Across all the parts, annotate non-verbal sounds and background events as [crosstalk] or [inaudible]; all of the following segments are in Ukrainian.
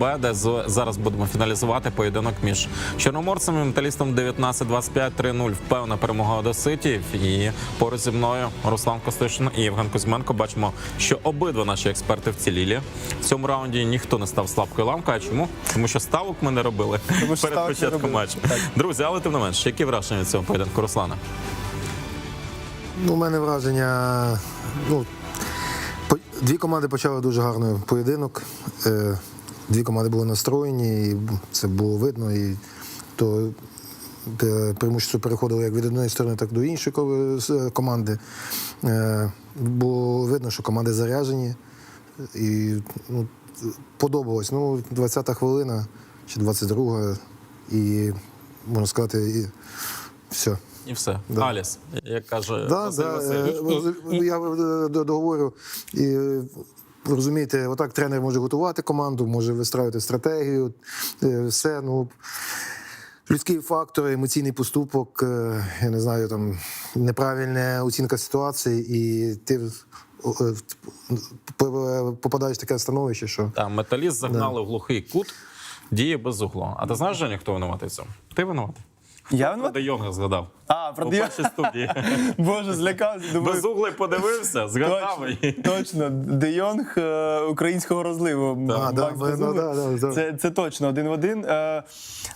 Б, де з- зараз будемо фіналізувати поєдинок між чорноморцем і металістом 19-25 3-0. Впевнена перемога одеситів. І поруч зі мною Руслан Костишин і Євген Кузьменко. Бачимо, що обидва наші експерти вцілілі. В цьому раунді ніхто не став слабкою ламкою. А чому? Тому що ставок ми не робили Тому що перед початком матчу. Друзі, але тим не менш, які враження від цього поєдинку Руслана? Ну, у мене враження. Ну, дві команди почали дуже гарний поєдинок. Е, Дві команди були настроєні, і це було видно. І то е, преимущество переходило як від одної сторони, так і до іншої команди. Е, Було видно, що команди заряжені. І ну, подобалось. Ну, 20-та хвилина чи 22-та, і можна сказати, і все. І все. Да. Аліс, як каже Да, Василь да, Васильович. е, Я е, договорю. І е, розумієте, отак тренер може готувати команду, може вистраювати стратегію, е, все. Ну, людський фактор, емоційний поступок, е, я не знаю, там неправильна оцінка ситуації, і ти е, попадаєш в таке становище, що Та металіст загнали в глухий кут, діє без углу. А ти знаєш, Женя, хто винуватий в цьому? Ти винуватий. Я Про? Де Йонга згадав. А, про У Де першій студії. [laughs] Боже, злякався. Думаю, Без угли подивився, згадав. Точно, точно. Де Йонг е, українського розливу. А, да, да, да, да. Це, це точно один в один. Е,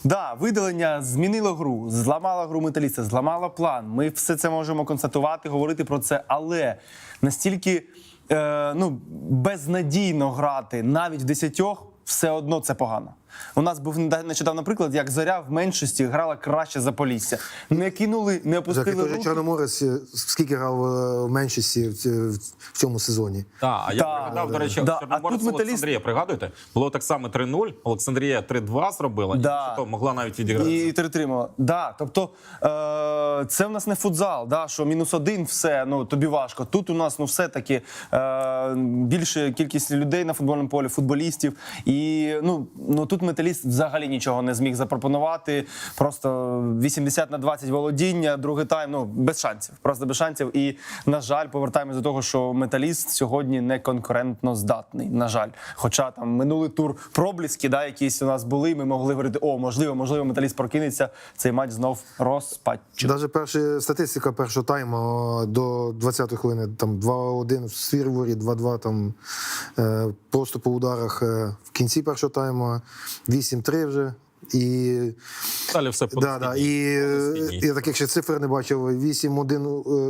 да, видалення змінило гру, зламало гру металіста, зламало план. Ми все це можемо констатувати, говорити про це, але настільки е, ну, безнадійно грати навіть в десятьох. Все одно це погано. У нас був нещодавно приклад, як зоря в меншості грала краще за Полісся. Не кинули, не опустили же руки. Чорноморець е, скільки грав е, в меншості в цьому сезоні. Так, а я Так, пригадав, да, до речі, да. А тут металіст- Олександрія, пригадуєте? Було так само 3-0, Олександрія 3-2 зробила, Да. і що то могла навіть відіграти. І перетримала. Да, тобто е, це в нас не футзал, да, що мінус один, все, ну тобі важко. Тут у нас ну все-таки е, більша кількість людей на футбольному полі, футболістів. І ну, ну тут металіст взагалі нічого не зміг запропонувати. Просто 80 на 20 володіння, другий тайм, ну без шансів. Просто без шансів. І, на жаль, повертаємось до того, що металіст сьогодні не конкурентно здатний. На жаль. Хоча там минулий тур пробліски, да, якісь у нас були, ми могли говорити, о, можливо, можливо, металіст прокинеться. Цей матч знов розпаче. Навіть перша статистика першого тайму до 20-ї хвилини там 2-1 в Сірворі, 2-2 там е, просто по ударах е, в кінці першого тайму, 8-3 вже. І, Далі все да, да, і е, я таких ще цифр не бачив. 8, 1,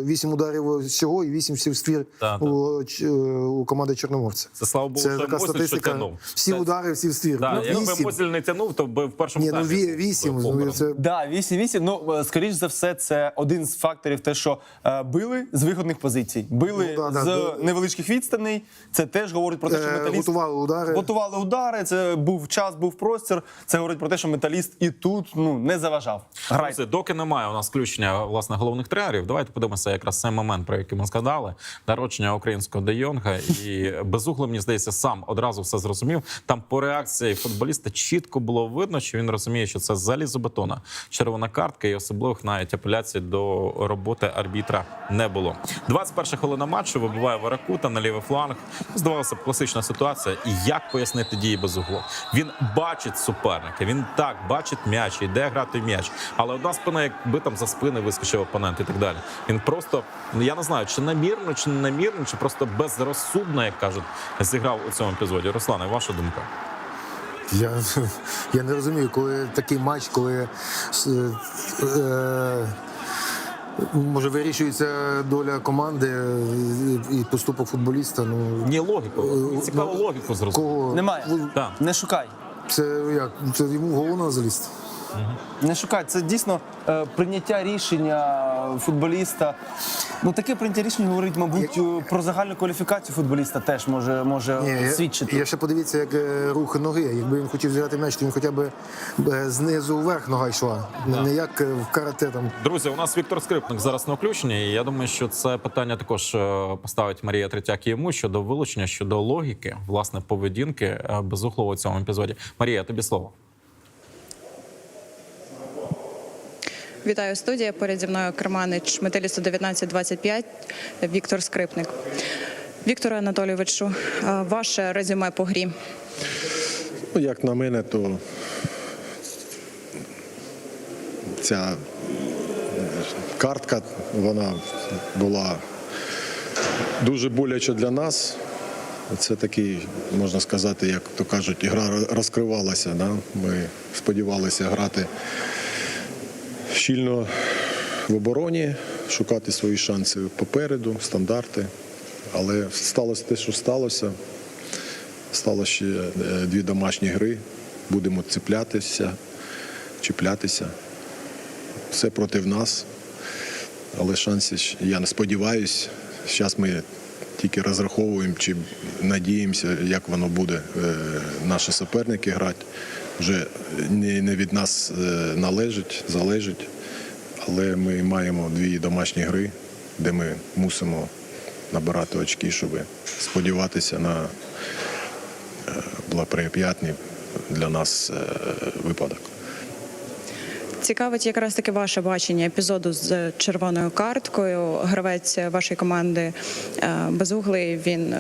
8 ударів всього і 8 всів ствір Да, да. у, Ч- у команди Чорноморця. Це слава Богу, Це така що статистика. тягнув. Всі Це- удари, всі в ствір. Да, Ну, якби вісім. Не тягнув, то би в першому Ні, ну вісім. ну, Це, Да, 8-8. Ну, е, скоріш за все, це один з факторів, те, що е, били з вигідних позицій, били Ну, да, да, з да. невеличких відстаней. Це теж говорить про те, що Е, металіст готували удари. готували удари. Це був час, був простір. Це говорить про те, що металіст і тут ну не заважав. Грайте. Друзі, доки немає у нас включення власне головних тренерів, давайте подивимося якраз цей момент, про який ми згадали. Народження українського Де Йонга. І [laughs] безугло, мені здається, сам одразу все зрозумів. Там по реакції футболіста чітко було видно, що він розуміє, що це залізобетона. Червона картка і особливих навіть апеляцій до роботи арбітра не було. 21 хвилина матчу вибиває Варакута на лівий фланг. Здавалося б, класична ситуація. І як пояснити дії безугло? Він бачить суперника. Він так бачить м'яч, йде грати в м'яч. Але одна спина, якби там за спини вискочив опонент і так далі. Він просто ну я не знаю, чи намірно, чи не намірно, чи просто безрозсудно, як кажуть, зіграв у цьому епізоді. Руслане, ваша думка? Я, я не розумію, коли такий матч, коли е, е, може вирішується доля команди і, поступок футболіста. Ну Ні, логіку. Цікаво логіку зрозуміти. кого Немає. Ну, Так. Не шукай. Це як це йому в голову залізти. Не шукай. Це дійсно е, прийняття рішення футболіста. Ну таке прийняття рішення говорить, мабуть, про загальну кваліфікацію футболіста теж може, може Ні, свідчити. я ще подивіться, як е, рух ноги. Якби він хотів зіграти м'яч, то він хоча б е, знизу вверх нога йшла. Не як е, в карате там. Друзі, у нас Віктор Скрипник зараз на включенні. І я думаю, що це питання також поставить Марія Третяк йому щодо вилучення, щодо логіки, власне, поведінки безухлого у цьому епізоді. Марія, тобі слово. Вітаю студія. Поряд зі мною Керманич металісту 1925 Віктор Скрипник. Вікторе Анатолійовичу, е, ваше резюме по грі. Ну, як на мене, то ця картка вона була дуже боляча для нас. Це такий, можна сказати, як то кажуть, гра розкривалася. Да? Ми сподівалися грати щільно в обороні, шукати свої шанси попереду, стандарти. Але сталося те, що сталося. Стало ще е, дві домашні гри. Будемо цеплятися, чіплятися. Все проти нас. Але шансів, ще- я не сподіваюся, зараз ми тільки розраховуємо чи надіємося, як воно буде е, наші суперники грати. Вже не, не від нас е, належить, залежить. Але ми маємо дві домашні гри, де ми мусимо набирати очки, щоб сподіватися на е, благоприятний для нас е, випадок. Цікавить якраз таки ваше бачення епізоду з червоною карткою. Гравець вашої команди е, Безуглий він.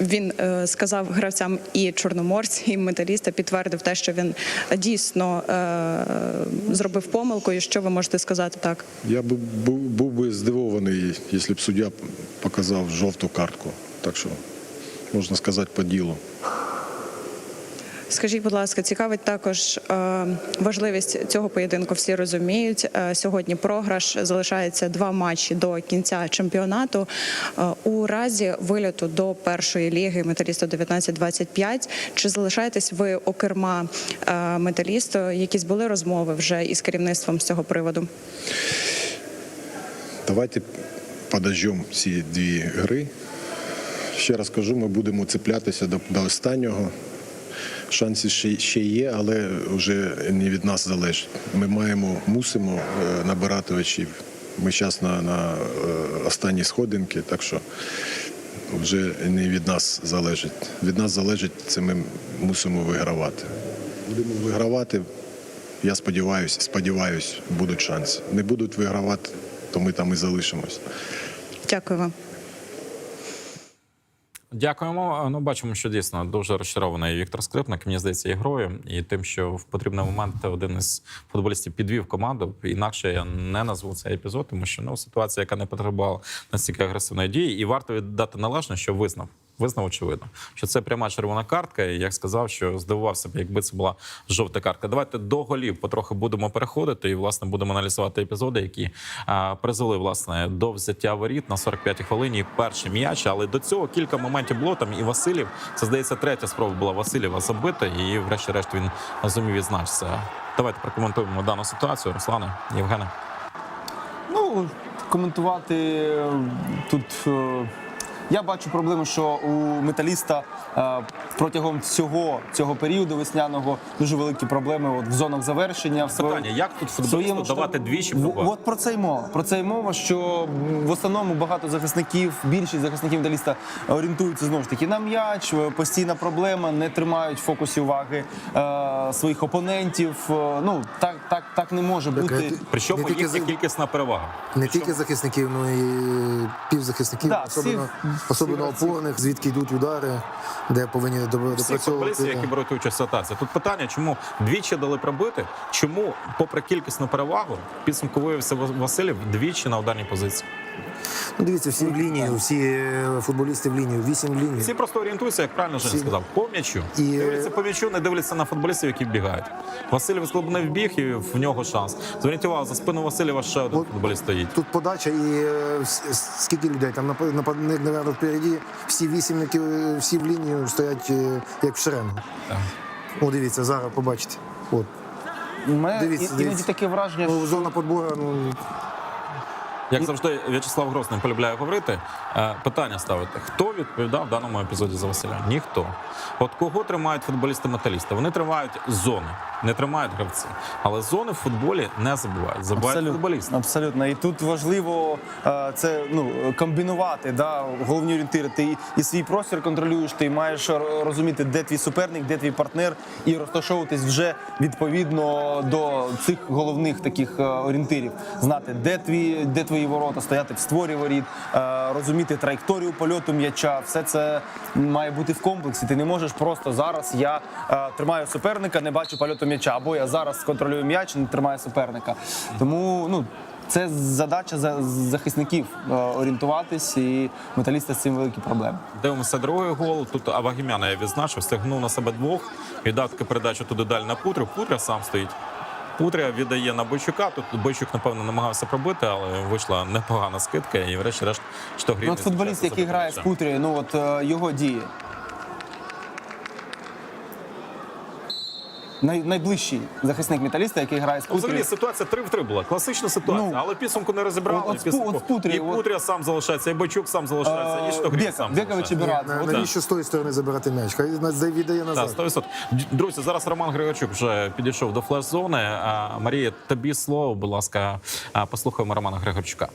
Він е, сказав гравцям і чорноморця, і металіста, підтвердив те, що він дійсно е, зробив помилку. І що ви можете сказати так? Я б був би здивований, якщо б суддя показав жовту картку. Так що можна сказати по ділу. Скажіть, будь ласка, цікавить також е, важливість цього поєдинку. Всі розуміють. Е, сьогодні програш залишається два матчі до кінця чемпіонату. Е, у разі вильоту до першої ліги металісту 19-25, Чи залишаєтесь ви у керма е, металісту? Якісь були розмови вже із керівництвом з цього приводу? Давайте подождемо ці дві гри. Ще раз кажу, ми будемо цеплятися до, до останнього. Шанси ще, ще є, але вже не від нас залежить. Ми маємо, мусимо е, набирати очів. Ми зараз на, на е, останній сходинки, так що вже не від нас залежить. Від нас залежить, це ми мусимо вигравати. Будемо вигравати. Я сподіваюся, сподіваюся, будуть шанси. Не будуть вигравати, то ми там і залишимось. Дякую вам. Дякуємо. Ну, бачимо, що дійсно дуже розчарований Віктор Скрипник. Мені здається, ігрою і тим, що в потрібний момент один із футболістів підвів команду. Інакше я не назву цей епізод, тому що ну ситуація, яка не потребувала настільки агресивної дії, і варто віддати належне, що визнав. Визнав очевидно, що це пряма червона картка. І як сказав, що здивувався б, якби це була жовта картка. Давайте до голів потрохи будемо переходити і власне будемо аналізувати епізоди, які а, призвели власне до взяття воріт на 45-й хвилині. Перший м'яч, але до цього кілька моментів було там. І Василів це здається, третя спроба була Васильєва забити, і врешті-решт він зумів відзначитися. Давайте прокоментуємо дану ситуацію. Руслане Євгене. Ну, коментувати е, тут. Я бачу проблему, що у металіста е, протягом всього цього періоду весняного дуже великі проблеми от, в зонах завершення. в Питання: як тут футболісту давати двічі В- пробувати? От про це й мова. Про це й мова, що в основному багато захисників, більшість захисників металіста орієнтуються знову ж таки на м'яч. е, Постійна проблема, не тримають в фокусі уваги е, своїх опонентів. Е, Ну так, так, так не може Так, бути. Причому їхня за- кількісна перевага. Не тільки захисників, ну і півзахисників, Да, особливо, всі особливо опорних, звідки йдуть удари, де повинні допрацьовувати. які беруть участь в атаці. Тут питання, чому двічі дали пробити? Чому, попри кількісну перевагу, підсумку виявився Ва- Василів двічі на ударній позиції? Ну, дивіться, всі в лінію, всі е, футболісти в лінію, вісім в лінію. Всі просто орієнтуються, як правильно Женя Всі- сказав, по м'ячу. І- Дивляться по м'ячу, не дивляться на футболістів, які вбігають. Васильєв склубний вбіг, і в нього шанс. Зверніть увагу, за спину Васильєва ще один От- футболіст стоїть. Тут подача і е, с- с- скільки людей там напад- нападник, наверное, впереді. Всі вісімники, е, всі в лінію стоять е, як в шеренгу. Так. О, дивіться, зараз побачите. От. Мене Дивіться, і- іноді дивіться. таке враження, Ну, зона подбору, ну, Як завжди, В'ячеслав Грозний полюбляє говорити. Е, Питання ставити: хто відповідав в даному епізоді за Василя? Ніхто. От кого тримають футболісти-металісти? Вони тримають зони, не тримають гравці. Але зони в футболі не забувають. Забувають футболісти. Абсолютно. І тут важливо е, це ну комбінувати. Да, головні орієнтири. Ти і- свій простір контролюєш, ти маєш розуміти, де твій суперник, де твій партнер, і розташовуватись вже відповідно до цих головних таких е, орієнтирів. Знати, де твій, де твої ворота, стояти в створі воріт, е, розуміти траєкторію польоту м'яча. Все це має бути в комплексі. Ти не можеш просто зараз я тримаю суперника, не бачу польоту м'яча, або я зараз контролюю м'яч, не тримаю суперника. Тому ну. Це задача захисників е, орієнтуватись, і металіста з цим великі проблеми. Дивимося другий гол. Тут Авагімяна я відзначив, стягнув на себе двох, віддав таку передачу туди далі на Путрю. Путря сам стоїть. Путря віддає на Бойчука. Тут Бойчук, напевно, намагався пробити, але вийшла непогана скидка. І врешті-решт Ну, от футболіст, який грає з Путрі, ну от е, його дії. Най, найближчий захисник металіста, який грає з Ну, Взагалі ситуація 3 в 3 була. Класична ситуація, Ну, але підсумку не розібрали. от- підсумку- Спу- от Путрі, і от- Путря сам залишається, і Бойчук сам залишається, і Штогрін Бека, сам Бекович і залишається. От Навіщо з тої сторони забирати м'яч? Хай на- віддає Так, назад. 100%. Друзі, зараз Роман Григорчук вже підійшов до флеш-зони. А, Марія, тобі слово, будь ласка, А, послухаємо Романа Григорчука.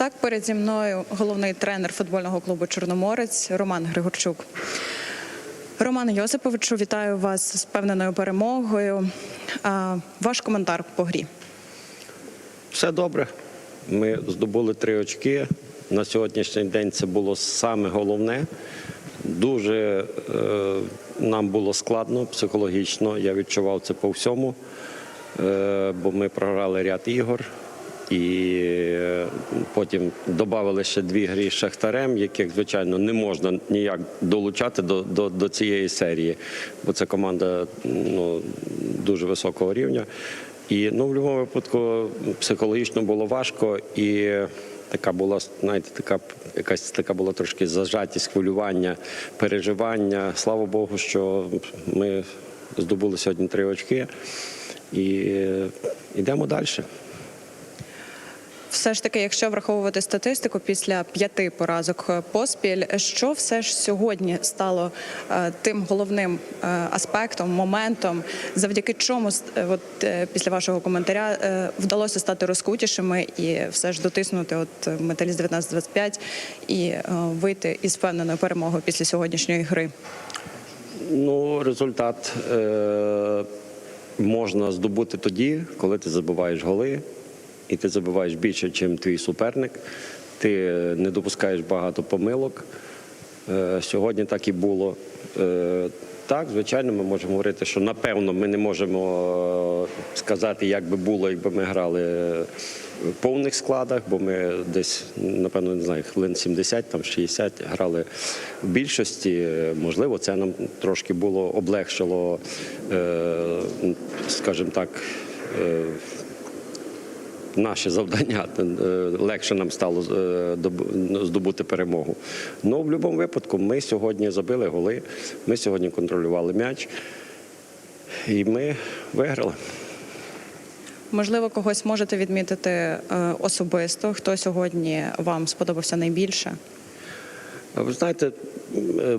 Так, перед зі мною головний тренер футбольного клубу Чорноморець Роман Григорчук. Роман Йосиповичу, вітаю вас з впевненою перемогою. Ваш коментар по грі. Все добре. Ми здобули три очки. На сьогоднішній день це було саме головне. Дуже е, нам було складно психологічно. Я відчував це по всьому, е, бо ми програли ряд ігор. І е, потім додали ще дві грі з Шахтарем, яких, звичайно, не можна ніяк долучати до, до, до цієї серії, бо це команда ну, дуже високого рівня. І ну, в будь-якому випадку психологічно було важко і така була, знаєте, така якась така була трошки зажатість, хвилювання, переживання. Слава Богу, що ми здобули сьогодні три очки і е, йдемо далі. Все ж таки, якщо враховувати статистику після п'яти поразок е, поспіль, що все ж сьогодні стало е, тим головним е, аспектом, моментом, завдяки чому от після вашого коментаря вдалося стати розкутішими і все ж дотиснути от металіст 19-25 і вийти із впевненою перемогою після сьогоднішньої гри. Ну, результат е- можна здобути тоді, коли ти забиваєш голи, і ти забиваєш більше, ніж твій суперник. Ти не допускаєш багато помилок. Е- сьогодні так і було. Е- так, звичайно, ми можемо говорити, що напевно ми не можемо е, сказати, як би було, якби ми грали в повних складах, бо ми десь, напевно, не знаю, хвилин 70, там 60 грали в більшості. Е, Можливо, це нам трошки було облегшило, е, скажімо так. Наше завдання е, легше нам стало е, здобути перемогу. Ну, в будь-якому випадку, ми сьогодні забили голи, ми сьогодні контролювали м'яч, і ми виграли. Можливо, когось можете відмітити е, особисто, хто сьогодні вам сподобався найбільше. Ви знаєте, е,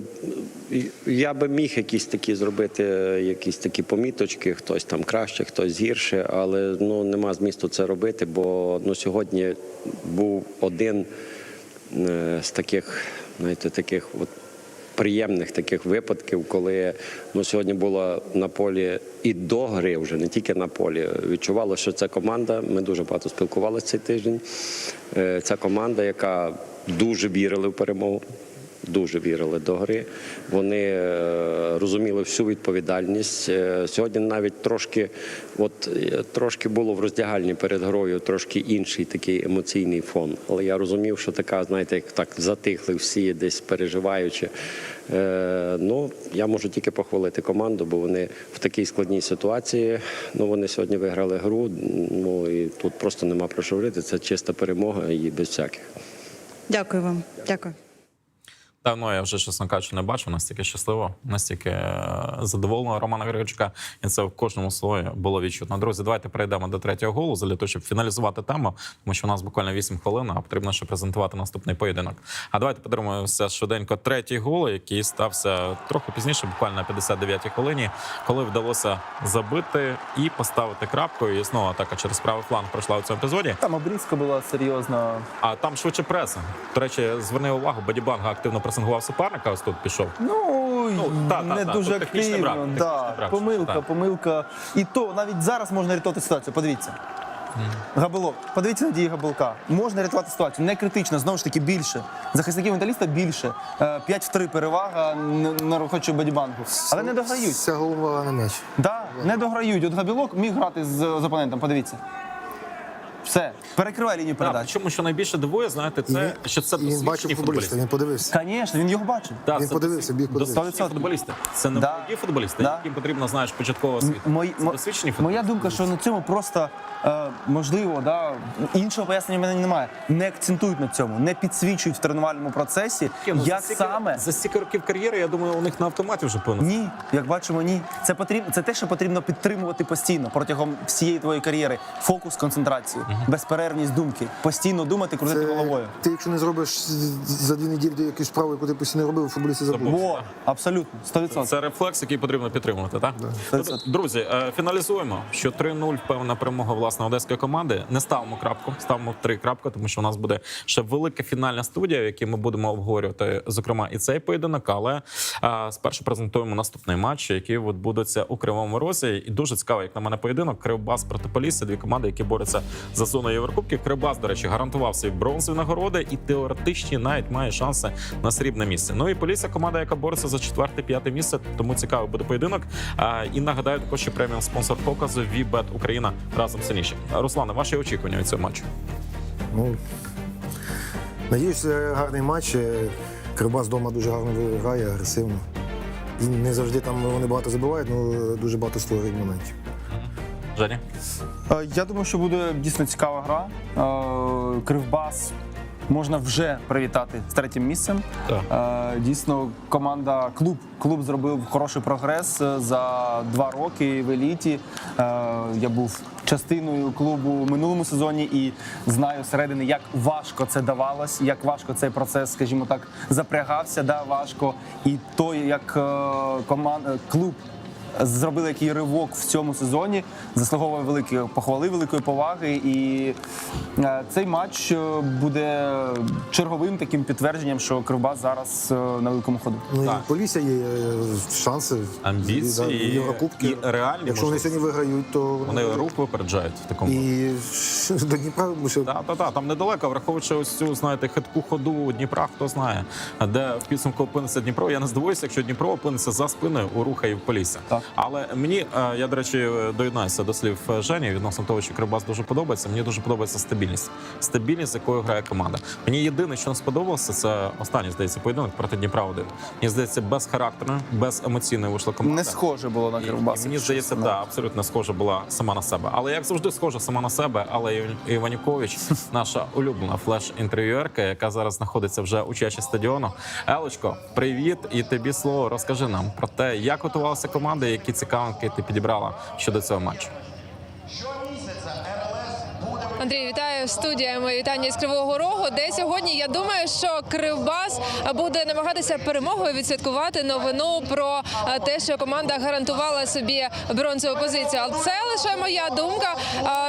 я би міг якісь такі зробити, е, якісь такі поміточки, хтось там краще, хтось гірше, але ну нема змісту це робити, бо ну сьогодні був один е, з таких, знаєте, таких от. Приємних таких випадків, коли ну, сьогодні було на полі і до гри, вже не тільки на полі. Відчувало, що це команда. Ми дуже багато спілкувалися цей тиждень. Е, Це команда, яка дуже вірила в перемогу. Дуже вірили до гри. Вони е, розуміли всю відповідальність. Е, Сьогодні навіть трошки, от е, трошки було в роздягальні перед грою, трошки інший такий емоційний фон. Але я розумів, що така, знаєте, як так затихли всі, десь переживаючи. Ну, я можу тільки похвалити команду, бо вони в такій складній ситуації. Ну, вони сьогодні виграли гру. Ну і тут просто нема про що говорити. Це чиста перемога і без всяких. Дякую вам. Дякую. Давно я вже, чесно кажучи, не бачив настільки щасливо, настільки е, задоволеного Романа Григорчука. І це в кожному слові було відчутно. Друзі, давайте перейдемо до третього голу для того, щоб фіналізувати тему, тому що у нас буквально 8 хвилин, а потрібно ще презентувати наступний поєдинок. А давайте подивимося швиденько третій гол, який стався трохи пізніше, буквально на 59-й хвилині, коли вдалося забити і поставити крапку. І знову атака через правий фланг пройшла у цьому епізоді. Там обрізка була серйозна. А там швидше преса. До речі, зверни увагу, Бадібанга активно запресингував суперника. Ось тут пішов. Ну, та, та, не та, дуже активно. брак, да. брак, помилка, так. помилка. І то навіть зараз можна рятувати ситуацію. Подивіться. Габелок. Подивіться на дії Габелка. Можна рятувати ситуацію. Не критично, знову ж таки, більше. Захисників металіста більше. Е, 5 в 3 перевага на- рухачу бадібангу. Але не дограють. Вся голова на м'яч. Да, не дограють. От Габілок міг грати з, з опонентом, подивіться. Все, перекриває лінію Да, передач. Причому, що найбільше дивує, знаєте, це що це він досвідчені бачив футболіста, футболісти. він подивився. Звісно, він його бачив. Да, Він це подивився, біг подивився. Досвідчені 100%. футболісти. Це не Да. молоді футболісти, Да. яким потрібно, знаєш, початкова освіта. Мої, Це мо- досвідчені моя думка, що на цьому просто е, можливо, да, іншого пояснення в мене немає. Не акцентують на цьому, не підсвічують в тренувальному процесі, Ні, ну, як за стільки- саме. за стільки років кар'єри, я думаю, у них на автоматі вже повинно. Ні, як бачимо, ні. Це потрібно. Це те, що потрібно підтримувати постійно протягом всієї твоєї кар'єри. Фокус, концентрацію, безперервність думки, постійно думати, крутити головою. Ти, якщо не зробиш за дві неділі якусь справу, яку ти постійно робив, футболісти забудуть. Во, абсолютно, 100%. Це рефлекс, який потрібно підтримувати. Так Тобто, друзі, е, фіналізуємо, що 3-0 певна перемога власне одеської команди. Не ставимо крапку, ставимо три крапки, тому що у нас буде ще велика фінальна студія, в якій ми будемо обговорювати, зокрема, і цей поєдинок. Але е, спершу презентуємо наступний матч, який от відбудеться у Кривому Розі. І дуже цікавий, як на мене, поєдинок. Кривбас проти Полісся. Дві команди, які борються за зоною Єврокубків. Кривбас, до речі, гарантував свої бронзові нагороди і теоретичні навіть має шанси на срібне місце. Ну і Полісся команда, яка бореться за четверте-п'яте місце. Тому цікавий буде поєдинок. І нагадаю, також що преміум спонсор показу Вібет Україна разом сильніше. Руслане, ваші очікування від цього матчу? Ну, надіюсь, гарний матч. Е, Кривбас вдома дуже гарно грає, агресивно. Не завжди там вони багато забивають, але дуже багато створюють моментів. Женя? Е, Я думаю, що буде дійсно цікава гра. Е, Кривбас можна вже привітати з третім місцем. Так. Е, Дійсно, команда, клуб, клуб зробив хороший прогрес за два роки в еліті. Я був частиною клубу в минулому сезоні і знаю зсередини, як важко це давалось, як важко цей процес, скажімо так, запрягався. Да, важко. І то, як команда клуб зробили який ривок в цьому сезоні, заслуговує великої похвали, великої поваги. І е, цей матч е, буде черговим таким підтвердженням, що Кривбас зараз е, на великому ходу. Ну Так. і Полісся є шанси. Амбіції і, да, Єврокубки. і реальні Якщо вони можливості. сьогодні виграють, то Вони рух випереджають в такому. І до Дніпра ми ще Так, так, так, там недалеко, враховуючи ось цю, знаєте, хитку ходу Дніпра, хто знає, де в підсумку опиниться Дніпро. Я не здивуюся, якщо Дніпро опиниться за спиною у руха і в Полісся. Так. Але мені, е, я до речі, доєднаюся до слів Жені відносно того, що Кривбас дуже подобається. Мені дуже подобається стабільність. Стабільність, з якою грає команда. Мені єдине, що не сподобалося, це останній здається поєдинок проти Дніпра 1 Мені здається, безхарактерно, беземоційно вийшла команда. Не схоже було на Кривбас. і Мені здається, чесно. да, абсолютно схожа була сама на себе. Але як завжди, схожа сама на себе. Але Іван- Іванюкович, [laughs] наша улюблена флеш-інтерв'юерка, яка зараз знаходиться вже у чаші стадіону. Елочко, привіт! І тобі слово розкажи нам про те, як готувалася команда, які цікавинки ти підібрала щодо цього матчу. Андрій, вітаю студія. Моє вітання з Кривого Рогу. Де сьогодні я думаю, що Кривбас буде намагатися перемогою відсвяткувати новину про е, те, що команда гарантувала собі бронзову позицію. Але це лише моя думка.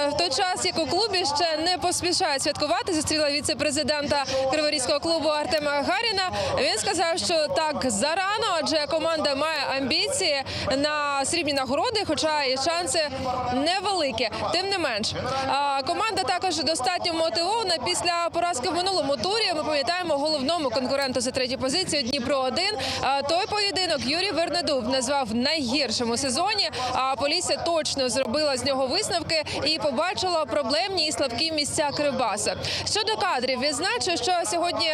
В той час, як у клубі ще не поспішають святкувати, зустріла віце-президента Криворізького клубу Артема Гаріна. Він сказав, що так зарано, адже команда має амбіції на срібні нагороди, хоча і шанси невеликі. Тим не менш, а, команда також достатньо мотивована після поразки в минулому турі. Ми пам'ятаємо головному конкуренту за третю позицію Дніпро 1 Той поєдинок Юрій Вернедуб назвав найгіршим у сезоні. А Полісся точно зробила з нього висновки і побачила проблемні і слабкі місця Кривбаса. Щодо кадрів, відзначу, що сьогодні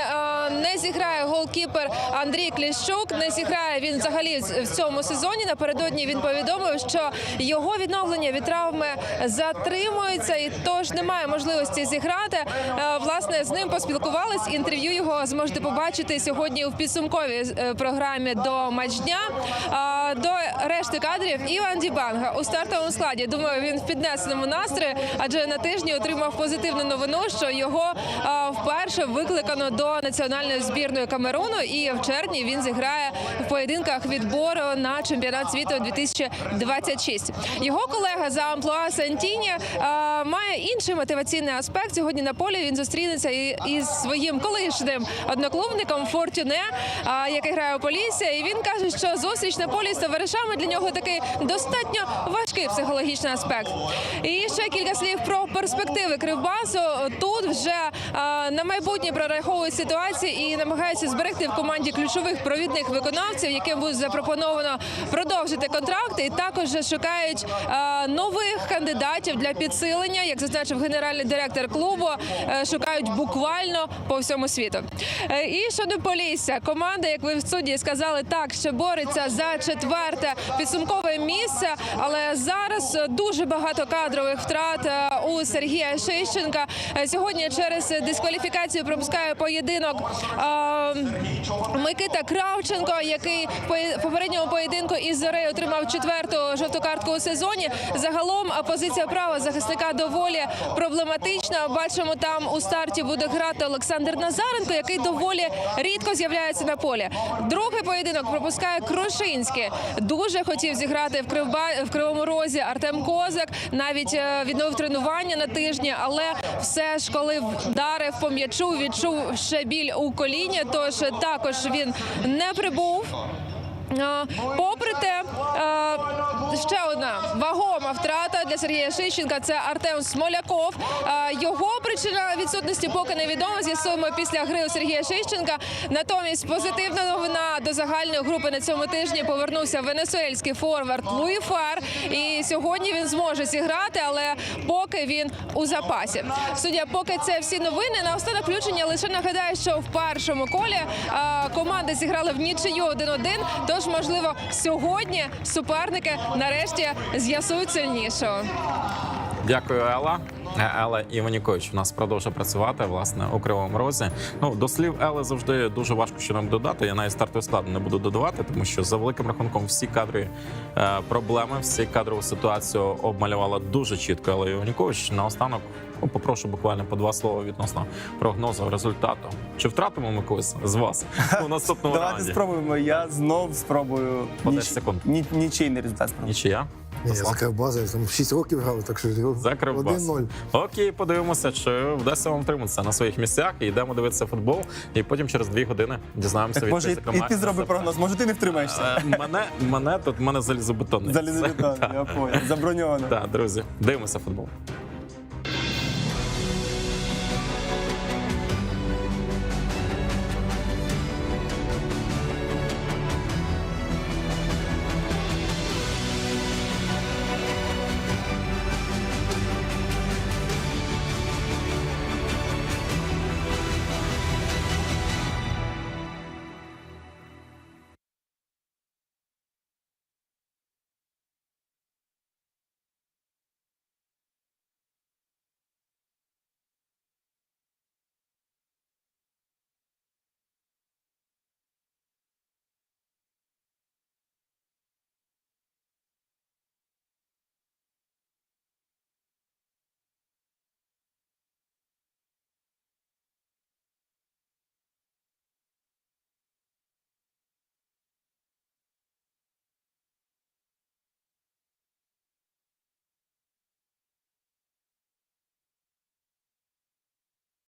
не зіграє голкіпер Андрій Кліщук. Не зіграє він взагалі в цьому сезоні. Напередодні він повідомив, що його відновлення від травми затримується, і тож немає можливості зіграти. Е, Власне, з ним поспілкувались. Інтерв'ю його зможете побачити сьогодні в підсумковій е, програмі до матчдня. А, До решти кадрів Іван Дібанга у стартовому складі. Думаю, він в піднесеному настрої, адже на тижні отримав позитивну новину, що його вперше викликано до національної. збірною Камеруну. І в червні він зіграє в поєдинках відбору на чемпіонат світу 2026. Його колега за амплуа Сантіні е, має інший мотиваційний аспект. Сьогодні на полі він зустрінеться із своїм колишнім одноклубником Фортюне, е, який грає у Полісі. І він каже, що зустріч на полі з товаришами для нього такий достатньо важкий психологічний аспект. І ще кілька слів про перспективи Кривбасу. Тут вже е, на майбутнє прораховують ситуації і намагаються зберегти в команді ключових провідних виконавців, яким буде запропоновано продовжити контракти. І також шукають е, нових кандидатів для підсилення, як зазначив генеральний директор клубу. е, Шукають буквально по всьому світу. І щодо Полісся, команда, як ви в суді сказали, так ще бореться за четверте підсумкове місце, але зараз дуже багато кадрових втрат е, у Сергія Шищенка. Е, Сьогодні через дискваліфікацію пропускає поєдинок е, Микита Кравченко, який в попередньому поєдинку із Зорею отримав четверту жовту картку у сезоні. Загалом позиція права захисника доволі проблематична. Бачимо, там у старті буде грати Олександр Назаренко, який доволі рідко з'являється на полі. Другий поєдинок пропускає Крушинський. Дуже хотів зіграти в Кривба в Кривому Розі Артем Козак. Навіть е, відновив тренування на тижні, але все ж коли вдарив по м'ячу, відчув ще біль у коліні. Тож також він не прибув. Е, Попри те, е, ще одна вагома втрата для Сергія Шищенка це Артем Смоляков. Його причина відсутності поки невідома. З'ясуємо після гри у Сергія Шищенка. Натомість позитивна новина до загальної групи на цьому тижні повернувся венесуельський форвард Луї Фар. І сьогодні він зможе зіграти, але поки він у запасі. Суддя, поки це всі новини. На останнє включення лише нагадаю, що в першому колі команди зіграли в нічию 1-1. Тож, можливо, сьогодні суперники нарешті з'ясують сильнішого. Дякую, Ела. Еле Ела Іванікович у нас продовжує працювати власне у кривому розі. Ну до слів Ели завжди дуже важко що нам додати. Я навіть стартовий склад не буду додавати, тому що за великим рахунком всі кадрові е, проблеми, всі кадрову ситуацію обмалювала дуже чітко. Ела Іванікович наостанок. Ну, попрошу буквально по два слова відносно прогнозу результату. Чи втратимо ми когось з вас у [laughs] наступному Давайте спробуємо. Я знов спробую По 10 секунд. Ні, нічийний результат спробую. Нічия? Ні, я за я там 6 років грав, так що За Кривбас. 1-0. Окей, подивимося, чи вдасться вам втриматися на своїх місцях. І йдемо дивитися футбол. І потім через дві години дізнаємося Так від може і, і ти зроби прогноз. Може ти не втримаєшся? Е, Мене, мене тут мене залізобетонний. Залізобетон, [laughs] я понял. Заброньовано. Так, друзі, дивимося футбол.